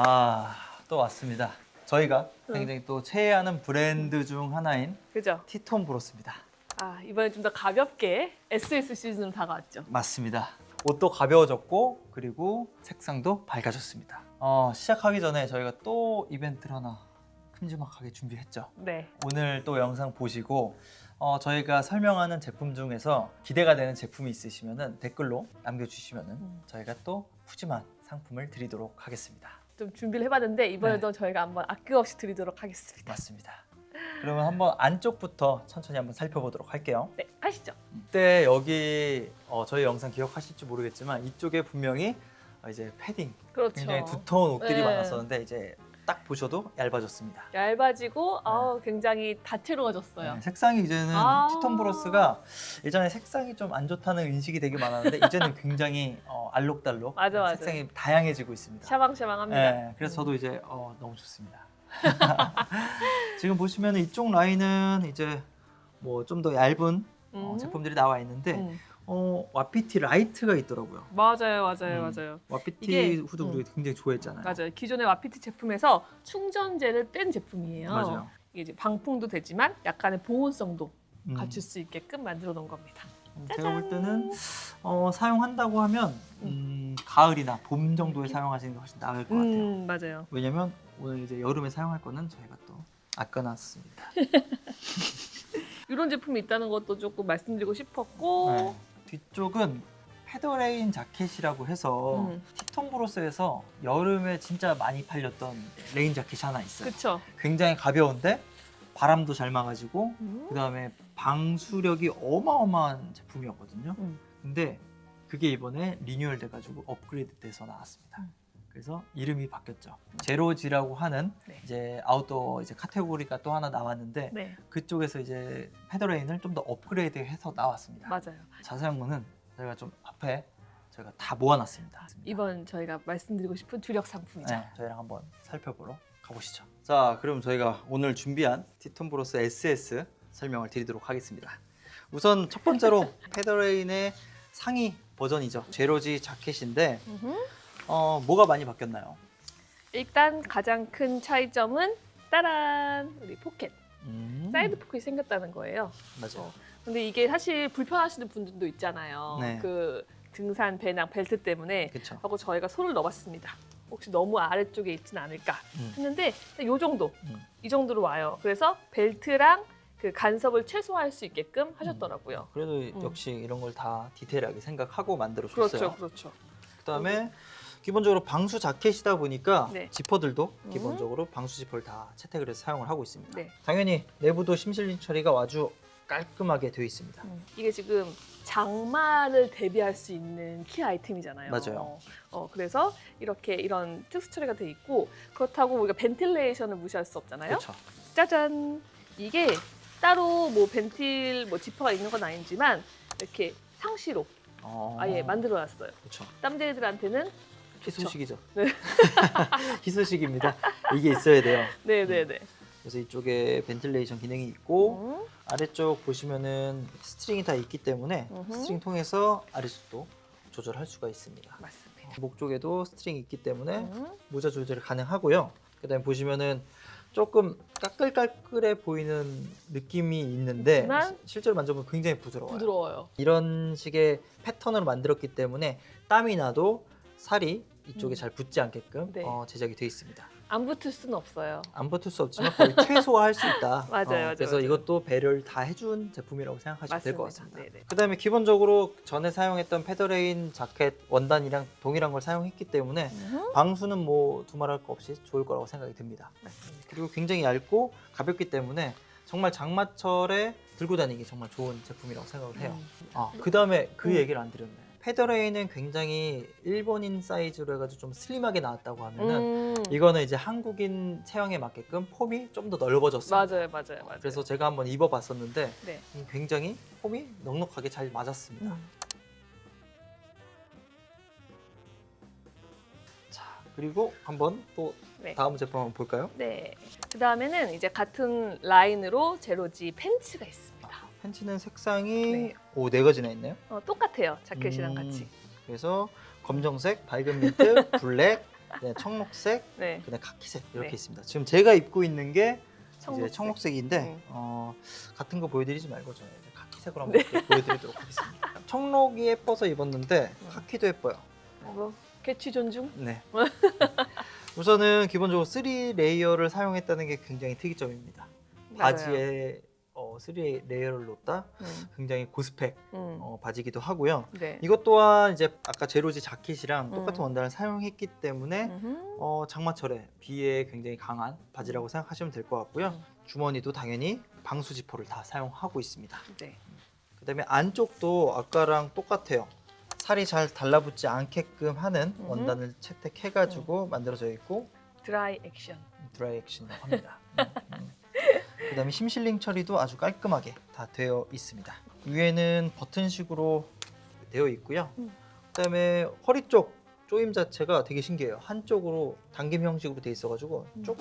아, 또 왔습니다. 저희가 응. 굉장히 또 최애하는 브랜드 중 하나인 그죠? 티톤 브로스입니다. 아 이번에 좀 더 가볍게 SS 시즌으로 다가왔죠. 맞습니다. 옷도 가벼워졌고 그리고 색상도 밝아졌습니다. 어, 시작하기 전에 저희가 또 이벤트를 하나 큼지막하게 준비했죠. 네. 오늘 또 영상 보시고 어, 저희가 설명하는 제품 중에서 기대가 되는 제품이 있으시면 댓글로 남겨주시면 음. 저희가 또 푸짐한 상품을 드리도록 하겠습니다. 좀 준비를 해봤는데 이번에도 저희가 한번 아낌없이 드리도록 하겠습니다. 맞습니다. 그러면 한번 안쪽부터 천천히 한번 살펴보도록 할게요. 네, 가시죠. 이때 여기 어, 저희 영상 기억하실지 모르겠지만 이쪽에 분명히 어, 이제 패딩 그렇죠. 굉장히 두터운 옷들이 네. 많았었는데 이제 딱 보셔도 얇아졌습니다. 얇아지고 아우, 굉장히 다채로워졌어요. 네, 색상이 이제는 아. 티톤 브로스가 예전에 색상이 좀 안 좋다는 인식이 되게 많았는데 이제는 굉장히 어, 알록달록 맞아, 맞아. 색상이 다양해지고 있습니다. 샤방샤방합니다. 네, 그래서 저도 이제 어, 너무 좋습니다. 지금 보시면 이쪽 라인은 이제 뭐 좀 더 얇은 어, 음. 제품들이 나와 있는데 음. 어, 와피티 라이트가 있더라고요. 맞아요, 맞아요, 음. 맞아요. 와피티 이게- 후드 음. 우리 굉장히 좋아했잖아요. 맞아요. 기존의 와피티 제품에서 충전재를 뺀 제품이에요. 맞아요. 이게 이제 방풍도 되지만 약간의 보온성도 음. 갖출 수 있게끔 만들어 놓은 겁니다. 제가 볼. 때는 어, 사용한다고 하면 음, 가을이나 봄 정도에 사용하시는 게 훨씬 나을 것 같아요. 음, 맞아요. 왜냐면 오늘 이제 여름에 사용할 거는 저희가 또 아껴놨습니다. 이런 제품이 있다는 것도 조금 말씀드리고 싶었고 네. 뒤쪽은 페더레인 자켓이라고 해서 음. 티톤 브로스에서 여름에 진짜 많이 팔렸던 레인 자켓이 하나 있어요. 그쵸? 굉장히 가벼운데 바람도 잘 막아지고 음. 그다음에 방수력이 어마어마한 제품이었거든요. 음. 근데 그게 이번에 리뉴얼 돼가지고 업그레이드 돼서 나왔습니다. 음. 그래서 이름이 바뀌었죠. 제로지라고 하는 네. 이제 아웃도어 이제 카테고리가 또 하나 나왔는데 네, 그쪽에서 이제 페더레인을 좀 더 업그레이드해서 나왔습니다. 맞아요. 자세한 거는 저희가 좀 앞에 저희가 다 모아놨습니다. 이번 저희가 말씀드리고 싶은 주력 상품이죠. 네, 저희랑 한번 살펴보러 가보시죠. 자, 그럼 저희가 오늘 준비한 티톤 브로스 SS 설명을 드리도록 하겠습니다. 우선 첫 번째로 페더레인의 상위 버전이죠. 제로지 자켓인데. 어, 뭐가 많이 바뀌었나요? 일단 가장 큰 차이점은 따란 우리 포켓 음, 사이드 포켓이 생겼다는 거예요. 맞아요. 근데 이게 사실 불편하시는 분들도 있잖아요. 네. 그 등산 배낭 벨트 때문에 그렇죠. 하고 저희가 손을 넣어봤습니다. 혹시 너무 아래쪽에 있지는 않을까 음. 했는데 요 정도 음. 이 정도로 와요. 그래서 벨트랑 그 간섭을 최소화할 수 있게끔 하셨더라고요. 그래도 음. 역시 이런 걸 다 디테일하게 생각하고 만들어 그렇죠, 줬어요. 그렇죠. 그다음에 기본적으로 방수 자켓이다 보니까 네. 지퍼들도 음. 기본적으로 방수 지퍼를 다 채택을 해서 사용을 하고 있습니다. 네. 당연히 내부도 심실링 처리가 아주 깔끔하게 되어 있습니다. 음, 이게 지금 장마를 대비할 수 있는 키 아이템이잖아요. 맞아요. 어, 그래서 이렇게 이런 특수 처리가 돼 있고 그렇다고 우리가 벤틸레이션을 무시할 수 없잖아요. 그렇죠. 짜잔. 이게 따로 뭐 벤틸 뭐 지퍼가 있는 건 아니지만 이렇게 상시로 어... 아예 만들어 놨어요. 그렇죠. 땀쟁이들한테는 희소식이죠. 네. 희소식입니다. 이게 있어야 돼요. 네, 네, 네. 그래서 이쪽에 벤틸레이션 기능이 있고 음, 아래쪽 보시면은 스트링이 다 있기 때문에 음흠. 스트링 통해서 아래쪽도 조절할 수가 있습니다. 맞습니다. 목 쪽에도 스트링이 있기 때문에 음, 모자 조절이 가능하고요. 그다음에 보시면은 조금 까끌까끌해 보이는 느낌이 있는데 시- 실제로 만져보면 굉장히 부드러워요. 부드러워요. 이런 식의 패턴으로 만들었기 때문에 땀이 나도 살이 이쪽에 음. 잘 붙지 않게끔 네. 어, 제작이 되어 있습니다. 안 붙을 수는 없어요. 안 붙을 수 없지만 거의 최소화할 수 있다. 맞아요, 맞아요, 그래서 맞아요. 이것도 배려를 다 해준 제품이라고 생각하시면 될 것 같습니다. 네, 네. 그다음에 기본적으로 전에 사용했던 페더레인 자켓 원단이랑 동일한 걸 사용했기 때문에 음, 방수는 뭐 두말할 거 없이 좋을 거라고 생각이 듭니다. 맞습니다. 그리고 굉장히 얇고 가볍기 때문에 정말 장마철에 들고 다니기 정말 좋은 제품이라고 생각을 해요. 음. 아, 그 다음에 그 음. 얘기를 안 드렸네. 페더레인은 굉장히 일본인 사이즈로 해가지고 좀 슬림하게 나왔다고 하면은 음, 이거는 이제 한국인 체형에 맞게끔 폼이 좀 더 넓어졌어요. 맞아요, 맞아요, 맞아요. 그래서 제가 한번 입어봤었는데 네. 굉장히 폼이 넉넉하게 잘 맞았습니다. 음. 자 그리고 한번 또 네. 다음 제품 한번 볼까요? 네. 그 다음에는 이제 같은 라인으로 제로지 팬츠가 있습니다. 팬츠는 색상이 네. 오 네 가지나 있네요. 어, 똑같아요. 자켓이랑 음, 같이. 그래서 검정색, 밝은 민트, 블랙, 네, 청록색, 네. 그다음 카키색 이렇게 네. 있습니다. 지금 제가 입고 있는 게 청록색. 이제 청록색인데 음. 어, 같은 거 보여드리지 말고 저는 이제 카키색으로 네. 한번 보여드리도록 하겠습니다. 청록이 예뻐서 입었는데 음. 카키도 예뻐요. 뭐 개취 존중. 네. 우선은 기본적으로 3 레이어를 사용했다는 게 굉장히 특이점입니다. 맞아요. 바지에 어, 3 레이어를 놓다 음. 굉장히 고스펙 음. 어, 바지기도 하고요. 네. 이것 또한 이제 아까 제로지 자켓이랑 음. 똑같은 원단을 사용했기 때문에 음흠. 어, 장마철에 비에 굉장히 강한 바지라고 생각하시면 될 것 같고요. 음. 주머니도 당연히 방수 지퍼를 다 사용하고 있습니다. 네. 그다음에 안쪽도 아까랑 똑같아요. 살이 잘 달라붙지 않게끔 하는 음. 원단을 채택해가지고 만들어져 있고 드라이 액션. 드라이 액션이라고 합니다. 음, 음. 그 다음에 심실링 처리도 아주 깔끔하게 다 되어 있습니다. 위에는 버튼식으로 되어 있고요. 음. 그 다음에 허리 쪽 조임 자체가 되게 신기해요. 한쪽으로 당김 형식으로 돼 있어가지고 음. 쭉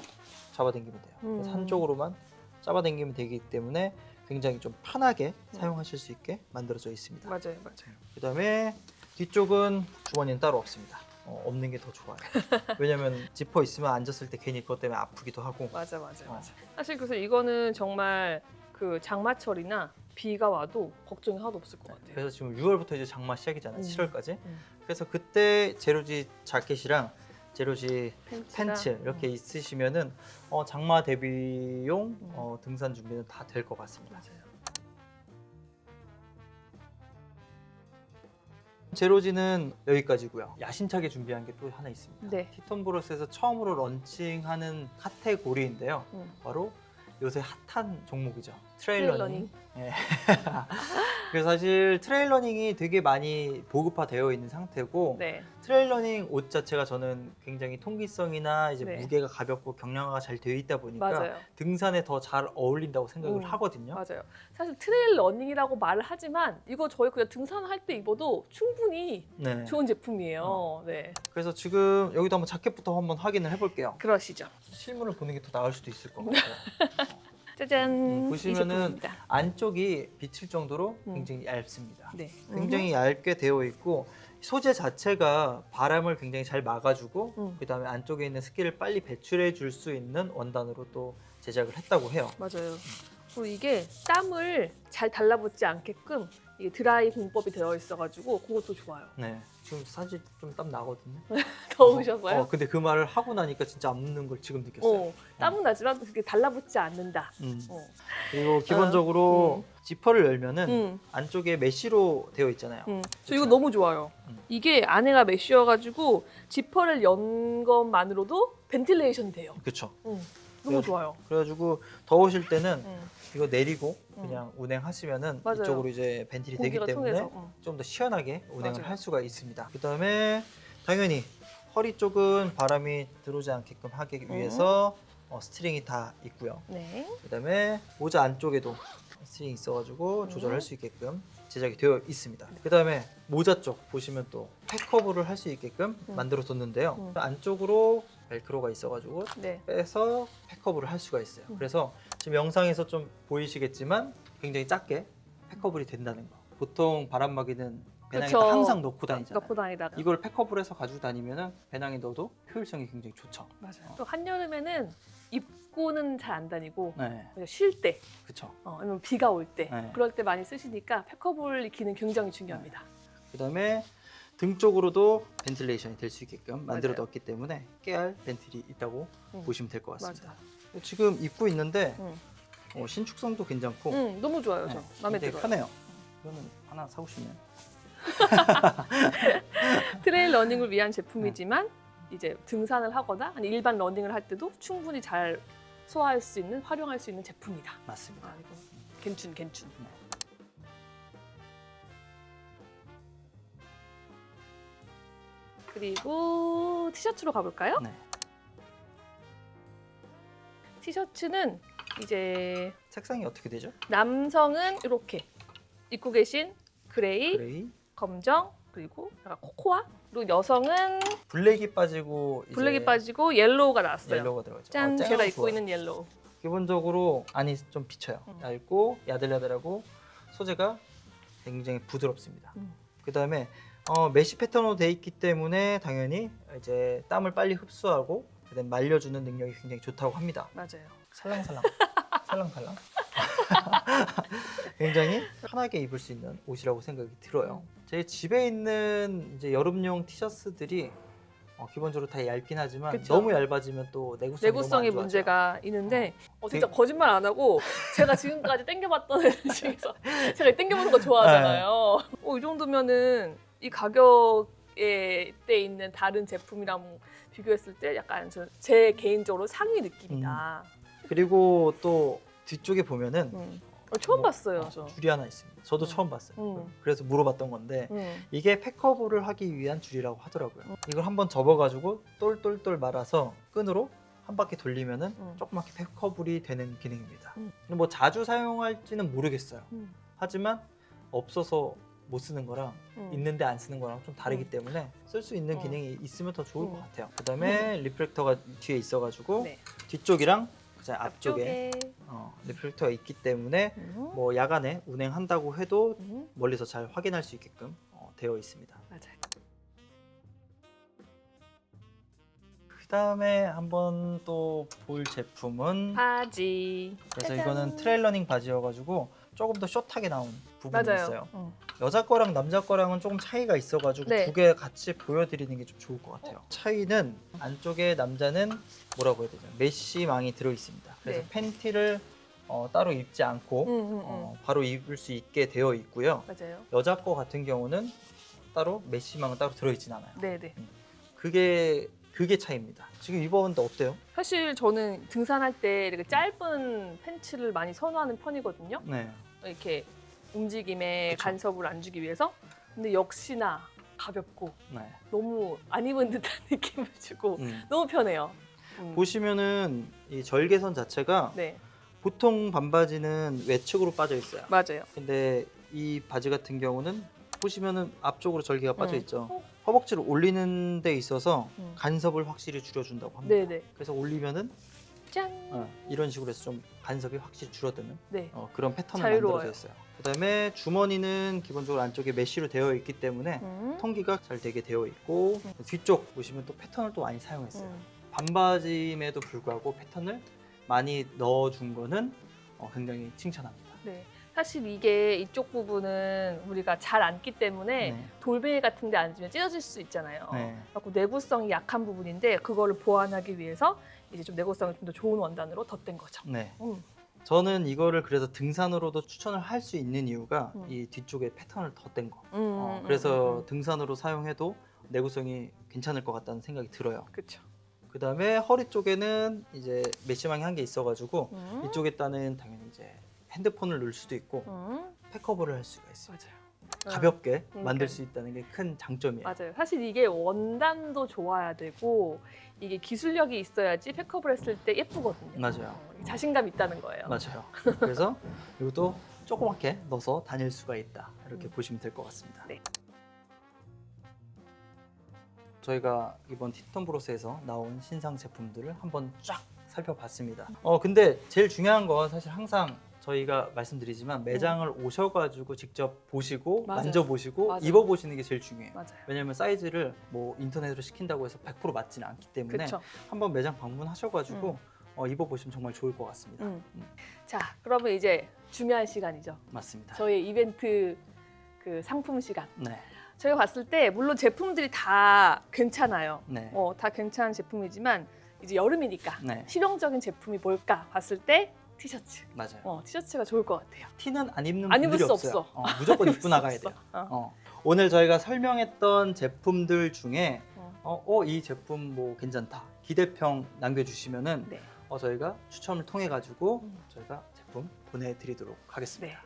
잡아당기면 돼요. 그래서 음. 한쪽으로만 잡아당기면 되기 때문에 굉장히 좀 편하게 음. 사용하실 수 있게 만들어져 있습니다. 맞아요, 맞아요. 그다음에 뒤쪽은 주머니는 따로 없습니다. 어, 없는 게 더 좋아요. 왜냐면 지퍼 있으면 앉았을 때 괜히 그것 때문에 아프기도 하고. 맞아, 맞아, 어. 맞아. 사실 그래서 이거는 정말 그 장마철이나 비가 와도 걱정이 하나도 없을 것 같아요. 그래서 지금 6월부터 이제 장마 시작이잖아요. 음. 7월까지. 음. 그래서 그때 제로지 자켓이랑 제로지 팬츠랑, 팬츠 이렇게 음. 있으시면은 어, 장마 대비용 음. 어, 등산 준비는 다 될 것 같습니다. 맞아요. 제로지는 여기까지고요. 야심차게 준비한 게 또 하나 있습니다. 네. 티톤브로스에서 처음으로 런칭하는 카테고리인데요. 음. 바로 요새 핫한 종목이죠. 트레일 트레일 러닝. 러닝. 예. 그래서 사실 트레일 러닝이 되게 많이 보급화되어 있는 상태고 네. 트레일 러닝 옷 자체가 저는 굉장히 통기성이나 이제 네. 무게가 가볍고 경량화가 잘 되어 있다 보니까 맞아요. 등산에 더 잘 어울린다고 생각을 음, 하거든요. 맞아요. 사실 트레일 러닝이라고 말을 하지만 이거 저희 그냥 등산할 때 입어도 충분히 네. 좋은 제품이에요. 어. 네. 그래서 지금 여기도 한번 자켓부터 한번 확인을 해볼게요. 그러시죠. 실물을 보는 게 더 나을 수도 있을 것 같아요. 짜잔. 음, 이 보시면은 제품입니다. 안쪽이 비칠 정도로 음. 굉장히 얇습니다. 네. 굉장히 얇게 되어 있고 소재 자체가 바람을 굉장히 잘 막아주고 음. 그다음에 안쪽에 있는 습기를 빨리 배출해 줄 수 있는 원단으로 또 제작을 했다고 해요. 맞아요. 그리고 이게 땀을 잘 달라붙지 않게끔 이게 드라이 공법이 되어 있어가지고 그것도 좋아요. 네. 지금 사실 좀 땀 나거든요. 더우셨어요? 어, 근데 그 말을 하고 나니까 진짜 안 묻는 걸 지금 느꼈어요. 어, 땀은 나지만 그게 달라붙지 않는다. 음. 어. 그리고 기본적으로 지퍼를 열면은 음, 안쪽에 메쉬로 되어 있잖아요. 음. 저 이거 너무 좋아요. 음. 이게 안에가 메쉬여가지고 지퍼를 연 것만으로도 벤틸레이션 돼요. 그렇죠. 음, 너무 좋아요. 그래가지고 더우실 때는 음, 이거 내리고 음. 그냥 운행하시면은 맞아요. 이쪽으로 이제 벤틸이 되기 공기가 때문에 통해서. 음. 좀더 시원하게 운행을 맞아요. 할 수가 있습니다. 그 다음에 당연히 허리 쪽은 바람이 들어오지 않게끔 하기 음. 위해서 어, 스트링이 다 있고요. 네. 그다음에 모자 안쪽에도 스트링이 있어가지고 음. 조절할 수 있게끔 제작이 되어 있습니다. 그다음에 모자 쪽 보시면 또 팩커브를 할 수 있게끔 음. 만들어 뒀는데요. 음. 안쪽으로 벨크로가 있어가지고 네. 빼서 팩커브를 할 수가 있어요. 음. 그래서 지금 영상에서 좀 보이시겠지만 굉장히 작게 팩커블이 된다는 거. 보통 바람막이는 배낭에다 그쵸. 항상 넣고 다니잖아요. 넣고 다니다가. 이걸 팩커블 해서 가지고 다니면은 배낭에 넣어도 효율성이 굉장히 좋죠. 맞아요. 또 한여름에는 입고는 잘 안 다니고 네, 그냥 쉴 때, 그렇죠. 어, 아니면 비가 올 때, 네. 그럴 때 많이 쓰시니까 패커블 기능 굉장히 중요합니다. 그다음에 등 쪽으로도 벤틸레이션이 될 수 있게끔 만들어 맞아요. 뒀기 때문에 깨알 벤틸이 있다고 음. 보시면 될 것 같습니다. 맞아. 지금 입고 있는데 응. 어, 신축성도 괜찮고 응, 너무 좋아요, 저. 네, 마음에 굉장히 들어요. 편해요. 이거는 하나 사고 싶네요. 트레일 러닝을 위한 제품이지만 이제 등산을 하거나 아니 일반 러닝을 할 때도 충분히 잘 소화할 수 있는 활용할 수 있는 제품이다. 맞습니다. 아, 이거 괜춘 괜춘. 네. 그리고 티셔츠로 가볼까요? 네. 티셔츠는 이제 색상이 어떻게 되죠? 남성은 이렇게 입고 계신 그레이, 그레이, 검정 그리고 약간 코코아 그리고 여성은 블랙이 빠지고 이제 블랙이 빠지고 옐로우가 나왔어요. 옐로우가 들어가죠. 짠, 아, 제가 입고 좋아요. 있는 옐로우. 기본적으로 안이 좀 비쳐요. 음. 얇고 야들야들하고 소재가 굉장히 부드럽습니다. 음. 그 다음에 어, 메쉬 패턴으로 돼 있기 때문에 당연히 이제 땀을 빨리 흡수하고 그다음 말려주는 능력이 굉장히 좋다고 합니다. 맞아요. 살랑살랑 살랑살랑 굉장히 편하게 입을 수 있는 옷이라고 생각이 들어요. 제 집에 있는 이제 여름용 티셔츠들이 어, 기본적으로 다 얇긴 하지만 그쵸. 너무 얇아지면 또 내구성이, 내구성의 너무 안 좋아져요. 문제가 있는데 어, 진짜 되게- 거짓말 안 하고 제가 지금까지 땡겨봤던 중에서 제가 땡겨보는 거 좋아하잖아요. 어, 이 정도면은 이 가격에 때 있는 다른 제품이랑 비교했을 때 약간 저- 제 개인적으로 상위 느낌이다. 그리고 또 뒤쪽에 보면은 음. 어, 처음 뭐, 봤어요. 어, 저. 줄이 하나 있습니다. 저도 음. 처음 봤어요. 음. 그래서 물어봤던 건데 음. 이게 팩커브를 하기 위한 줄이라고 하더라고요. 음. 이걸 한번 접어가지고 똘똘똘 말아서 끈으로 한 바퀴 돌리면은 음. 조그맣게 팩커블이 되는 기능입니다. 음. 뭐 자주 사용할지는 모르겠어요. 음. 하지만 없어서 못 쓰는 거랑 음. 있는데 안 쓰는 거랑 좀 다르기 음. 때문에 쓸 수 있는 음. 기능이 있으면 더 좋을 것 음. 같아요. 그다음에 리프렉터가 뒤에 있어가지고 네. 뒤쪽이랑 그 앞쪽에 앞쪽에. 어, 리프렉터가 있기 때문에 음. 뭐 야간에 운행한다고 해도 음. 멀리서 잘 확인할 수 있게끔 어, 되어 있습니다. 맞아요. 그 다음에 한번 또 볼 제품은 바지. 그래서 짜잔. 이거는 트레일러닝 바지여가지고 조금 더 숏하게 나온 부분이 맞아요. 있어요. 음. 여자 거랑 남자 거랑은 조금 차이가 있어가지고 네. 두 개 같이 보여드리는 게 좀 좋을 것 같아요. 차이는 안쪽에 남자는 뭐라고 해야 되죠? 메쉬망이 들어 있습니다. 그래서 네. 팬티를 어, 따로 입지 않고 음, 음, 음. 어, 바로 입을 수 있게 되어 있고요. 맞아요. 여자 거 같은 경우는 따로 메쉬망은 따로 들어있진 않아요. 네네. 그게 그게 차이입니다. 지금 입어봤는데 어때요? 사실 저는 등산할 때 이렇게 짧은 팬츠를 많이 선호하는 편이거든요. 네. 이렇게 움직임에 그쵸. 간섭을 안 주기 위해서. 근데 역시나 가볍고 네. 너무 안 입은 듯한 느낌을 주고 음. 너무 편해요. 음. 보시면은 이 절개선 자체가 네, 보통 반바지는 외측으로 빠져 있어요. 맞아요. 근데 이 바지 같은 경우는 보시면은 앞쪽으로 절개가 빠져 음. 있죠. 어? 허벅지를 올리는 데 있어서 음. 간섭을 확실히 줄여준다고 합니다. 네네. 그래서 올리면은 짠. 어, 이런 식으로 해서 좀 간섭이 확실히 줄어드는 네. 어, 그런 패턴을 자유로워요. 만들어져 있어요. 그다음에 주머니는 기본적으로 안쪽에 메쉬로 되어 있기 때문에 음. 통기가 잘 되게 되어 있고 뒤쪽 보시면 또 패턴을 또 많이 사용했어요. 음. 반바지임에도 불구하고 패턴을 많이 넣어준 거는 어, 굉장히 칭찬합니다. 네. 사실 이게 이쪽 부분은 우리가 잘 앉기 때문에 네. 돌멩이 같은 데 앉으면 찢어질 수 있잖아요. 네. 그래서 내구성이 약한 부분인데 그거를 보완하기 위해서 이제 좀 내구성이 좀 더 좋은 원단으로 덧댄 거죠. 네. 음. 저는 이거를 그래서 등산으로도 추천을 할 수 있는 이유가 음. 이 뒤쪽에 패턴을 덧댄 거. 음, 어, 음, 그래서 음, 음. 등산으로 사용해도 내구성이 괜찮을 것 같다는 생각이 들어요. 그렇죠. 그 다음에 허리 쪽에는 이제 메시망이 한 개 있어가지고 음. 이쪽에다는 당연히 이제 핸드폰을 넣을 수도 있고 음. 팩커버를 할 수가 있어요. 맞아요. 가볍게 그러니까요. 만들 수 있다는 게 큰 장점이에요. 맞아요. 사실 이게 원단도 좋아야 되고 이게 기술력이 있어야지 팩업을 했을 때 예쁘거든요. 맞아요. 어, 자신감 있다는 거예요. 맞아요. 그래서 이것도 조그맣게 넣어서 다닐 수가 있다. 이렇게 음. 보시면 될 것 같습니다. 네. 저희가 이번 티톤 브로스에서 나온 신상 제품들을 한번 쫙 살펴봤습니다. 어 근데 제일 중요한 건 사실 항상 저희가 말씀드리지만 매장을 오셔가지고 직접 보시고 음. 맞아요. 만져보시고 맞아요. 입어보시는 게 제일 중요해요. 맞아요. 왜냐하면 사이즈를 뭐 인터넷으로 시킨다고 해서 100% 맞지는 않기 때문에 그렇죠. 한번 매장 방문하셔가지고 음. 어, 입어보시면 정말 좋을 것 같습니다. 음. 음. 자, 그러면 이제 중요한 시간이죠. 맞습니다. 저희 이벤트 그 상품 시간. 네, 저희가 봤을 때 물론 제품들이 다 괜찮아요. 네, 어, 다 괜찮은 제품이지만 이제 여름이니까 네, 실용적인 제품이 뭘까 봤을 때 티셔츠. 맞아요. 어, 티셔츠가 좋을 것 같아요. 티는 안 입는 안 분들이 수 없어요. 없어. 어, 무조건 입고 나가야. 돼요. 어. 어. 오늘 저희가 설명했던 제품들 중에 어. 어, 어, 이 제품 뭐 괜찮다 기대평 남겨주시면은 네. 어, 저희가 추첨을 통해 가지고 음. 저희가 제품 보내드리도록 하겠습니다.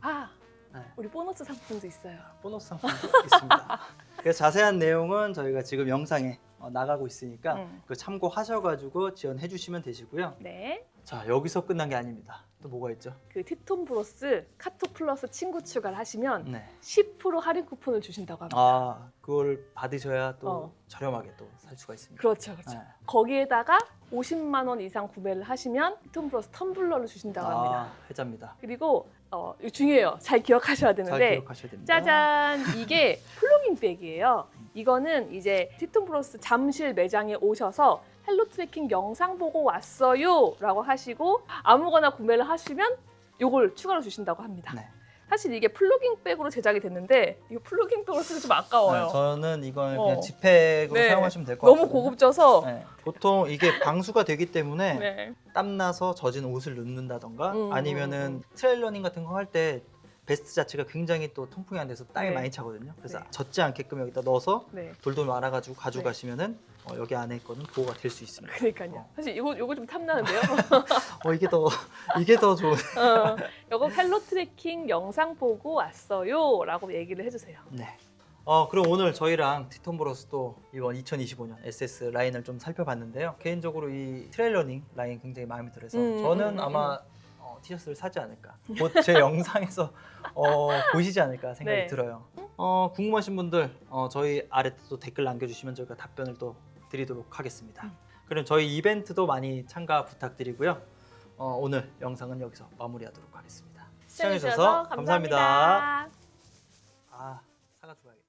아, 네. 우리 보너스 상품도 있어요. 보너스 상품도 있습니다. 그래서 자세한 내용은 저희가 지금 영상에 어, 나가고 있으니까 음. 그 참고하셔가지고 지원해 주시면 되시고요. 네. 자 여기서 끝난 게 아닙니다. 또 뭐가 있죠? 그 티톤 브로스 카톡 플러스 친구 추가를 하시면 네. 10% 할인 쿠폰을 주신다고 합니다. 아 그걸 받으셔야 또 어. 저렴하게 또 살 수가 있습니다. 그렇죠, 그렇죠. 네. 거기에다가 50만 원 이상 구매를 하시면 톰 플러스 텀블러를 주신다고 합니다. 아, 해자입니다. 그리고 어, 이거 중요해요. 잘 기억하셔야 잘 되는데 기억하셔야 됩니다. 짜잔 이게 플러깅 백이에요. 이거는 이제 티톤 플러스 잠실 매장에 오셔서 헬로 트래킹 영상 보고 왔어요 라고 하시고 아무거나 구매를 하시면 요걸 추가로 주신다고 합니다. 네. 사실 이게 플러깅 백으로 제작이 됐는데 이거 플러깅 백으로 쓰기 좀 아까워요. 네, 저는 이걸 어. 그냥 지팩으로 네. 사용하시면 될 것 같아요. 너무 고급져서 네. 보통 이게 방수가 되기 때문에 네. 땀 나서 젖은 옷을 눕는다던가 음, 아니면은 음, 트레일 러닝 같은 거 할 때 베스트 자체가 굉장히 또 통풍이 안 돼서 땀이 네. 많이 차거든요. 그래서 네. 젖지 않게끔 여기다 넣어서 네. 돌돌 말아가지고 가져가시면은 어, 여기 안에 거는 보호가 될 수 있습니다. 그러니까요. 어. 사실 이거 이거 좀 탐나는데요. 어 이게 더 이게 더 좋은. 어, 이거 헬로 트래킹 영상 보고 왔어요라고 얘기를 해주세요. 네. 어 그럼 오늘 저희랑 티톤브로스도 이번 2025년 SS 라인을 좀 살펴봤는데요. 개인적으로 이 트레일러닝 라인 굉장히 마음에 들어서 음, 저는 음, 음, 아마 어, 티셔츠를 사지 않을까. 곧 제 영상에서 어, 보시지 않을까 생각이 네. 들어요. 어, 궁금하신 분들 어, 저희 아래 또 댓글 남겨주시면 저희가 답변을 또 드리도록 하겠습니다. 그럼 저희 이벤트도 많이 참가 부탁드리고요. 어, 오늘 영상은 여기서 마무리하도록 하겠습니다. 시청해주셔서 감사합니다. 감사합니다. 아 사과 좋아요